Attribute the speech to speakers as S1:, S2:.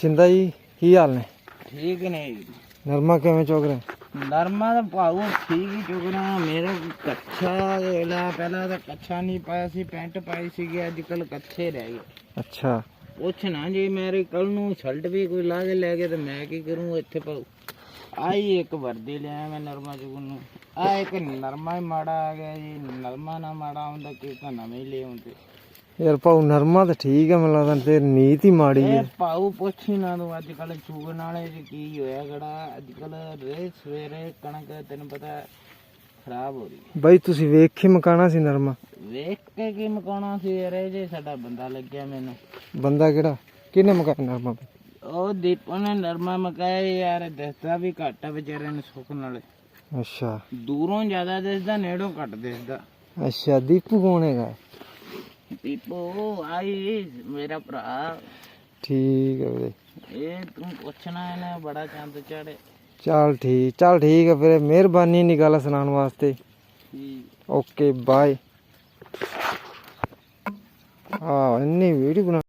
S1: ਸ਼ਿੰਦਾ ਜੀ ਕੀ ਹਾਲ ਨੇ?
S2: ਠੀਕ ਨੇ
S1: ਨਰਮਾ ਕਿਵੇਂ ਚੁਗ ਰਹੇ?
S2: ਨਰਮਾ ਦਾ ਭਾਉ ਠੀਕ ਹੀ ਚੁਗਣਾ ਮੇਰਾ ਕੱਛਾ ਵੇਲਾ ਪਹਿਲਾਂ ਤਾਂ ਕੱਛਾ ਨਹੀਂ ਪਾਇਆ ਸੀ ਪੈਂਟ ਪਾਈ ਸੀਗੀ ਅੱਜ ਕੱਲ ਕੱਛੇ ਰਹਿ ਗਏ।
S1: ਅੱਛਾ।
S2: ਪੁੱਛ ਨਾ ਜੀ ਮੇਰੇ ਕੱਲ ਨੂੰ ਸ਼ਰਟ ਵੀ ਕੋਈ ਲਾ ਕੇ ਲੈ ਗਿਆ ਤੇ ਮੈਂ ਕੀ ਕਰੂੰ ਇੱਥੇ ਭਾਉ ਆਈ ਇੱਕ ਵਰਦੀ ਲਿਆ ਮੈਂ ਨਰਮਾ ਚੁਗਣ ਨੂੰ। ਆ ਇੱਕ ਨਰਮਾ ਹੀ ਮਾੜਾ ਆ ਗਿਆ ਜੀ। ਨਰਮਾ ਨਾ ਮਾੜਾ ਹੁੰਦਾ ਕਿ ਤਾਂ ਨਵੇਂ ਹੀ ਲੈ ਆਉਂਦੇ
S1: ਯਾਰ ਭਾਉ ਨਰਮਾ ਤਾਂ ਠੀਕ ਹੈ ਮੈਨੂੰ ਲੱਗਦਾ ਤੇ ਨੀਤ ਹੀ ਮਾੜੀ
S2: ਇਹ
S1: ਹੈ
S2: ਭਾਉ ਪੁੱਛ ਹੀ ਨਾ ਤੂੰ ਅੱਜ ਕੱਲ ਚੂਗਣ ਵਾਲੇ ਚ ਕੀ ਹੋਇਆ ਗੜਾ ਅੱਜ ਕੱਲ ਰੇ ਸਵੇਰੇ ਕਣਕ ਤੈਨੂੰ ਪਤਾ ਖਰਾਬ ਹੋ ਰਹੀ ਹੈ।
S1: ਬਾਈ ਤੁਸੀਂ ਵੇਖ ਕੇ ਮਕਾਣਾ ਸੀ ਨਰਮਾ?
S2: ਵੇਖ ਕੇ ਕੀ ਮਕਾਉਣਾ ਸੀ ਰੇ ਜੇ ਸਾਡਾ ਬੰਦਾ ਲੱਗਿਆ ਮੈਨੂੰ।
S1: ਬੰਦਾ ਕਿਹੜਾ? ਕਿਹਨੇ ਮਕਾਇਆ ਨਰਮਾ?
S2: ਉਹ ਦੀਪੋ ਨੇ ਨਰਮਾ ਮਕਾਇਆ ਯਾਰ ਦਿਸਦਾ ਵੀ ਘੱਟ ਆ ਵਿਚਾਰੇ ਨੂੰ ਸੁੱਖ ਨਾਲ।
S1: ਅੱਛਾ।
S2: ਦੂਰੋਂ ਜ਼ਿਆਦਾ ਦਿਸਦਾ ਨੇੜੋਂ ਘੱਟ ਦਿਸਦਾ।
S1: ਅੱਛਾ ਦੀਪੂ ਕੌਣ ਹੈਗਾ?
S2: ਦੀਪੋ ਆਈ ਮੇਰਾ ਭਰਾ।
S1: ਠੀਕ ਹੈ ਵੀਰੇ।
S2: ਇਹ ਤੂੰ ਪੁੱਛਣਾ ਇਹਨੇ ਬੜਾ ਚੰਦ ਚੜੇ
S1: ਚੱਲ ਠੀਕ ਚੱਲ ਠੀਕ ਹੈ ਫਿਰ ਮਿਹਰਬਾਨੀ ਗੱਲ ਸੁਣਾਉਣ ਵਾਸਤੇ। Okay bye. ਆ ਇੰਨੀ ਵੀਡੀਓ ਬਣਾ